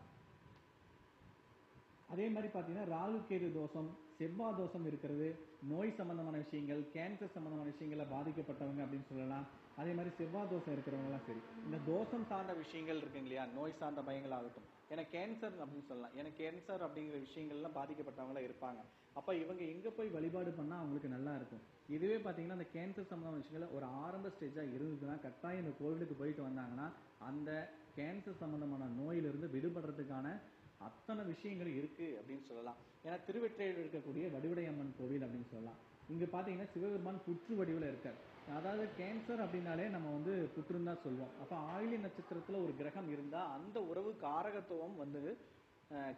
[SPEAKER 2] அதே மாதிரி பார்த்தீங்கன்னா ராகு கேது தோஷம் செவ்வாய் தோஷம் இருக்கிறது நோய் சம்பந்தமான விஷயங்கள் கேன்சர் சம்பந்தமான விஷயங்களை பாதிக்கப்பட்டவங்க அப்படின்னு சொல்லலாம். அதே மாதிரி செவ்வாய் தோஷம் இருக்கிறவங்கலாம் சரி. இந்த தோஷம் சார்ந்த விஷயங்கள் இருக்குங்க இல்லையா? நோய் சார்ந்த பயங்கள் ஆகட்டும். ஏன்னா கேன்சர் அப்படின்னு சொல்லலாம். ஏன்னா கேன்சர் அப்படிங்கிற விஷயங்கள்லாம் பாதிக்கப்பட்டவங்களாம் இருப்பாங்க. அப்ப இவங்க எங்க போய் வழிபாடு பண்ணா அவங்களுக்கு நல்லா இருக்கும்? இதுவே பாத்தீங்கன்னா அந்த கேன்சர் சம்பந்தமான விஷயங்கள் ஒரு ஆரம்ப ஸ்டேஜா இருந்ததுன்னா கட்டாயம் இந்த கோவிலுக்கு போயிட்டு வந்தாங்கன்னா அந்த கேன்சர் சம்பந்தமான நோயிலிருந்து விடுபடுறதுக்கான அத்தனை விஷயங்கள் இருக்கு அப்படின்னு சொல்லலாம். ஏன்னா திருவெற்றியில் இருக்கக்கூடிய வடிவடையம்மன் கோவில் இங்க பாத்தீங்கன்னா சிவபெருமான் புற்று வடிவில் இருக்கார். அதாவது கேன்சர் அப்படின்னாலே நம்ம வந்து புற்றுன்னு தான் சொல்லுவோம். அப்ப ஆயிலி நட்சத்திரத்துல ஒரு கிரகம் இருந்தா அந்த உறவு காரகத்துவம் வந்து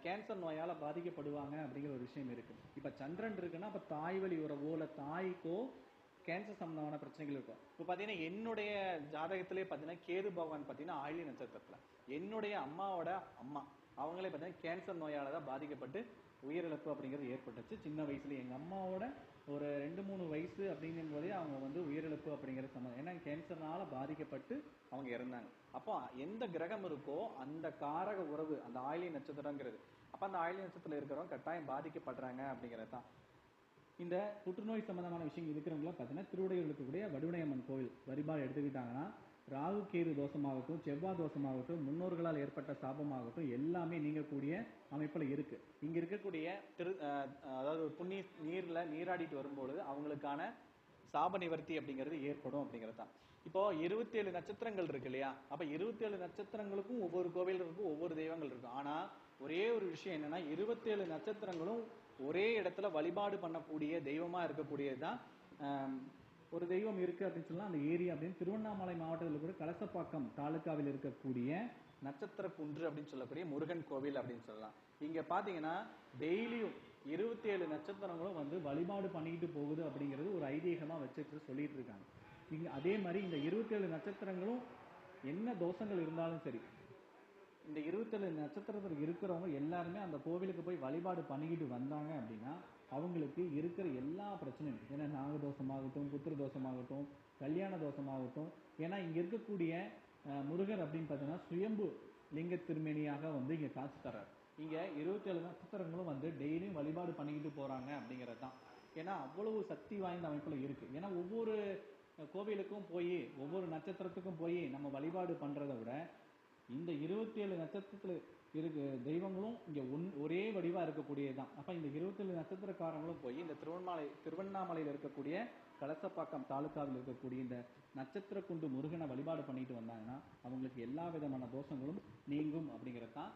[SPEAKER 2] கேன்சர் நோயால பாதிக்கப்படுவாங்க அப்படிங்கிற ஒரு விஷயம் இருக்கு. இப்ப சந்திரன் இருக்குன்னா அப்ப தாய் வழி உறவோ இல்ல தாய்க்கோ கேன்சர் சம்பந்தமான பிரச்சனைகள் இருக்கும். இப்போ பார்த்தீங்கன்னா என்னுடைய ஜாதகத்திலே பார்த்தீங்கன்னா கேது பகவான் பார்த்தீங்கன்னா ஆயிலி நட்சத்திரத்துல. என்னுடைய அம்மாவோட அம்மா அவங்களே பார்த்தீங்கன்னா கேன்சர் நோயால தான் பாதிக்கப்பட்டு உயிரிழப்பு அப்படிங்கிறது ஏற்பட்டுச்சு. சின்ன வயசுல எங்க அம்மாவோட ஒரு ரெண்டு மூணு வயசு அப்படிங்கும் போதே அவங்க வந்து உயிரிழப்பு அப்படிங்கிற சம்மந்தம் ஏன்னா கேன்சர்னால பாதிக்கப்பட்டு அவங்க இறந்தாங்க. அப்போ எந்த கிரகம் இருக்கோ அந்த காரக உறவு அந்த ஆயிலி நட்சத்திரங்கிறது அப்ப அந்த ஆயிலி நட்சத்திரம் இருக்கிறவங்க கட்டாயம் பாதிக்கப்படுறாங்க அப்படிங்கிறது தான். இந்த புற்றுநோய் சம்பந்தமான விஷயம் இருக்கிறவங்களாம் பார்த்தீங்கன்னா திருவுடையூர் இருக்கக்கூடிய வடுவனையம்மன் கோவில் வரிபாடு எடுத்துக்கிட்டாங்கன்னா ராகு கேது தோஷமாகட்டும் செவ்வாய் தோஷமாகட்டும் முன்னோர்களால் ஏற்பட்ட சாபமாகட்டும் எல்லாமே நீங்கக்கூடிய அமைப்பில் இருக்கு. இங்க இருக்கக்கூடிய திரு அதாவது புண்ணிய நீர்ல நீராடிட்டு வரும்பொழுது அவங்களுக்கான சாப நிவர்த்தி அப்படிங்கிறது ஏற்படும் அப்படிங்கிறது தான். இப்போ இருபத்தி ஏழு நட்சத்திரங்கள் இருக்கு இல்லையா? அப்ப இருபத்தி ஏழு நட்சத்திரங்களுக்கும் ஒவ்வொரு கோவில் இருக்கும் ஒவ்வொரு தெய்வங்கள் இருக்கும். ஆனா ஒரே ஒரு விஷயம் என்னன்னா இருபத்தி ஏழு நட்சத்திரங்களும் ஒரே இடத்துல வழிபாடு பண்ணக்கூடிய தெய்வமா இருக்கக்கூடியதுதான் ஒரு தெய்வம் இருக்கு அப்படின்னு சொல்லலாம் அந்த ஏரியா அப்படின்னு திருவண்ணாமலை மாவட்டத்தில் கூட கலசப்பாக்கம் தாலுக்காவில் இருக்கக்கூடிய நட்சத்திர குன்று அப்படின்னு சொல்லக்கூடிய முருகன் கோவில் அப்படின்னு சொல்லலாம். இங்க பாத்தீங்கன்னா டெய்லியும் இருபத்தி ஏழு நட்சத்திரங்களும் வந்து வழிபாடு பண்ணிக்கிட்டு போகுது அப்படிங்கிறது ஒரு ஐதீகமா வச்சுட்டு சொல்லிட்டு இருக்காங்க. இங்க அதே மாதிரி இந்த இருபத்தி ஏழு நட்சத்திரங்களும் என்ன தோஷங்கள் இருந்தாலும் சரி இந்த இருபத்தேழு நட்சத்திரத்தில் இருக்கிறவங்க எல்லாருமே அந்த கோவிலுக்கு போய் வழிபாடு பண்ணிக்கிட்டு வந்தாங்க அப்படின்னா அவங்களுக்கு இருக்கிற எல்லா பிரச்சனையும் ஏன்னா நாகதோஷமாகட்டும் புத்திர தோஷமாகட்டும் கல்யாண தோஷமாகட்டும் ஏன்னா இங்கே இருக்கக்கூடிய முருகர் அப்படின்னு பார்த்தீங்கன்னா சுயம்பு லிங்க திருமேனியாக வந்து இங்கே காட்சி தர்றார். இங்கே இருபத்தேழு நட்சத்திரங்களும் வந்து டெய்லியும் வழிபாடு பண்ணிக்கிட்டு போகிறாங்க அப்படிங்கிறது தான் ஏன்னா அவ்வளவு சக்தி வாய்ந்த அமைப்பில் இருக்குது ஏன்னா ஒவ்வொரு கோவிலுக்கும் போய் ஒவ்வொரு நட்சத்திரத்துக்கும் போய் நம்ம வழிபாடு பண்ணுறத விட இந்த இருபத்தி ஏழு நட்சத்திரத்துல இருக்கு தெய்வங்களும் இங்க ஒன் ஒரே வடிவா இருக்கக்கூடியதுதான். அப்ப இந்த இருபத்தேழு நட்சத்திரக்காரங்களும் போய் இந்த திருவண்ணாமலை திருவண்ணாமலையில் இருக்கக்கூடிய கலசப்பாக்கம் தாலுக்காவில் இருக்கக்கூடிய இந்த நட்சத்திர குண்டு முருகனை வழிபாடு பண்ணிட்டு வந்தாங்கன்னா அவங்களுக்கு எல்லா விதமான தோஷங்களும் நீங்கும் அப்படிங்கிறது தான்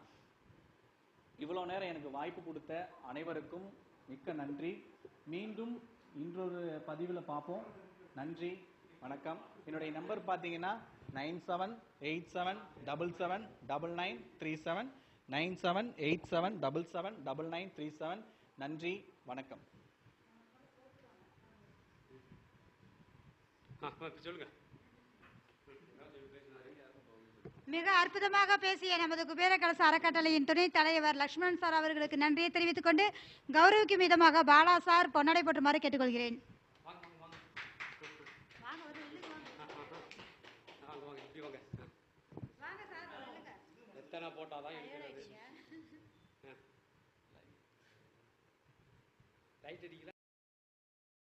[SPEAKER 2] இவ்வளோ நேரம் எனக்கு வாய்ப்பு கொடுத்த அனைவருக்கும் மிக்க நன்றி. மீண்டும் இன்றொரு பதிவில் பார்ப்போம். நன்றி. வணக்கம். என்னுடைய நம்பர் பார்த்தீங்கன்னா nine seven eight seven double seven double nine three seven nine seven eight seven double seven double nine three seven. நன்றி வணக்கம்.
[SPEAKER 3] சொல்லுங்க
[SPEAKER 4] மிக அற்புதமாக பேசிய நமது குபேர கலச அறக்கட்டளையின் துணைத் தலைவர் லக்ஷ்மணன் சார் அவர்களுக்கு நன்றியை தெரிவித்துக் கொண்டு கௌரவிக்கும் விதமாக பாலா சார் பொன்னடை போட்டுமாறு கேட்டுக்கொள்கிறேன்
[SPEAKER 3] வாங்க வாங்க வாங்க வாங்க வாங்க இப்படி வாங்க எத்தனை போட்டாதான் எடுக்கிறது. லைட் அடிக்கல?